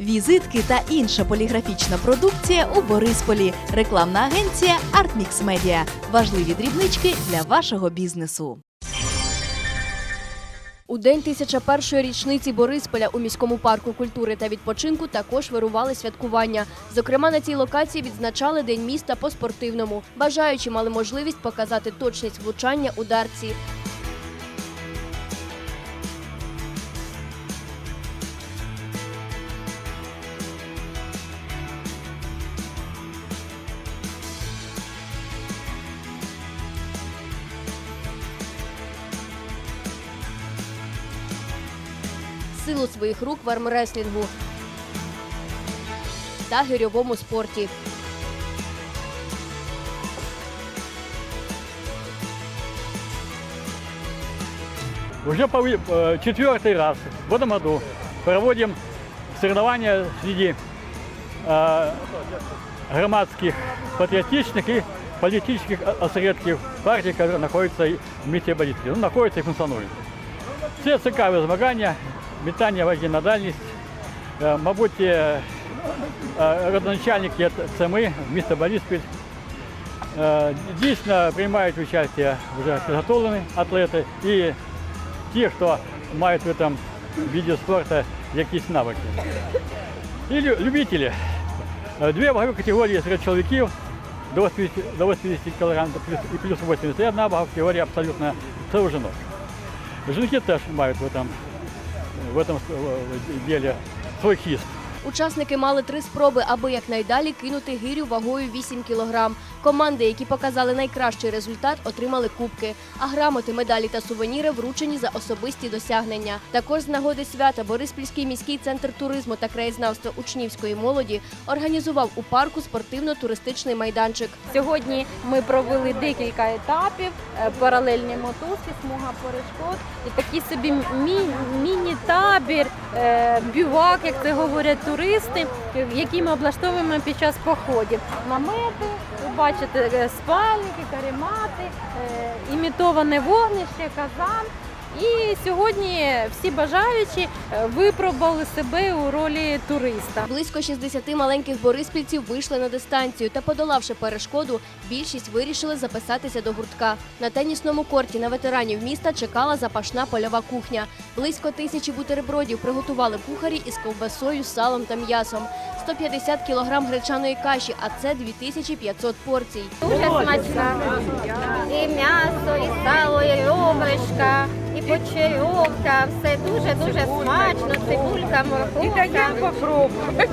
Візитки та інша поліграфічна продукція у Борисполі. Рекламна агенція Artmix Media. Важливі дрібнички для вашого бізнесу. У день 1001-ї річниці Борисполя у міському парку культури та відпочинку також вирували святкування. Зокрема, на цій локації відзначали День міста по спортивному. Бажаючі мали можливість показати точність влучання у дарці. силу своїх рук в армреслінгу та гирьовому спорті. Уже по- э, четвертый раз в этом году проводим соревнования среди э, громадских патриотичных и политических о- осередків партій, які знаходяться в місті Борисполі, ну, знаходяться і функціонують. Це цікаві змагання, метання ваги на дальність. Е, Мабуть, е, е, родоначальники це ми, місто Бориспіль. Е, Дійсно приймають участь вже підготовлені атлети і ті, хто мають в цьому виді спорту якісь навики. І лю- любителі. Е, Дві вагові категорії серед чоловіків до 80, до 80 кг і плюс 80. І одна вагова категорія абсолютно це у жінок. Жінки теж мають в цьому, В этом деле свой хіст. Учасники мали три спроби, аби якнайдалі кинути гирю вагою 8 кілограм. Команди, які показали найкращий результат, отримали кубки. А грамоти, медалі та сувеніри вручені за особисті досягнення. Також з нагоди свята Бориспільський міський центр туризму та краєзнавства учнівської молоді організував у парку спортивно-туристичний майданчик. Сьогодні ми провели декілька етапів, е, паралельні мотузки, смуга перешкод і такий собі мі- міні-табір, е, бювак, як це говорять туристи, які ми облаштовуємо під час походів. Намети, ви бачите, е, спальники, каремати, е, імітоване вогнище, казан. І сьогодні всі бажаючі е, випробували себе у ролі туриста. Близько 60 маленьких бориспільців вийшли на дистанцію та, подолавши перешкоду, більшість вирішили записатися до гуртка. На тенісному корті на ветеранів міста чекала запашна польова кухня. Близько тисячі бутербродів приготували кухарі із ковбасою, салом та м'ясом. 150 кілограм гречаної каші, а це 2500 порцій. Дуже смачна. І м'ясо, і сало, і ребрышка, і почерьовка. Все дуже-дуже смачно. Цибулька, морковка.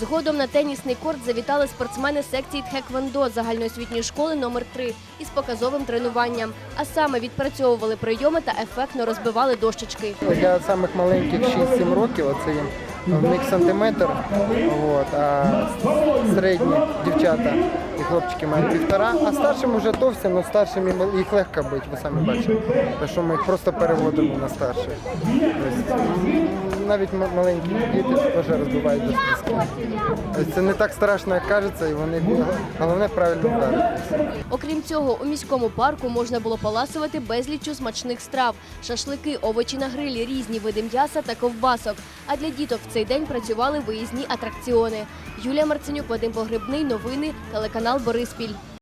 Згодом на тенісний корт завітали спортсмени секції Тхеквондо загальноосвітньої школи номер 3 із показовим тренуванням. А саме відпрацьовували прийоми та ефектно розбивали дощечки. Для самих маленьких 6-7 років оце їм в них сантиметр, от, а середні дівчата і хлопчики мають півтора, а старшим вже товсті, але старшим їх легко бити, ви самі бачите. Тому що ми їх просто переводимо на старших. Тобто, навіть маленькі діти теж розбивають до списки. Тобто це не так страшно, як кажеться, і вони головне правильно вдарити. Окрім цього, у міському парку можна було поласувати безліччю смачних страв: шашлики, овочі на грилі, різні види м'яса та ковбасок. А для діток в цей день працювали виїзні атракціони. Юлія Марценюк, Вадим Погребний, новини, телеканал Бориспіль.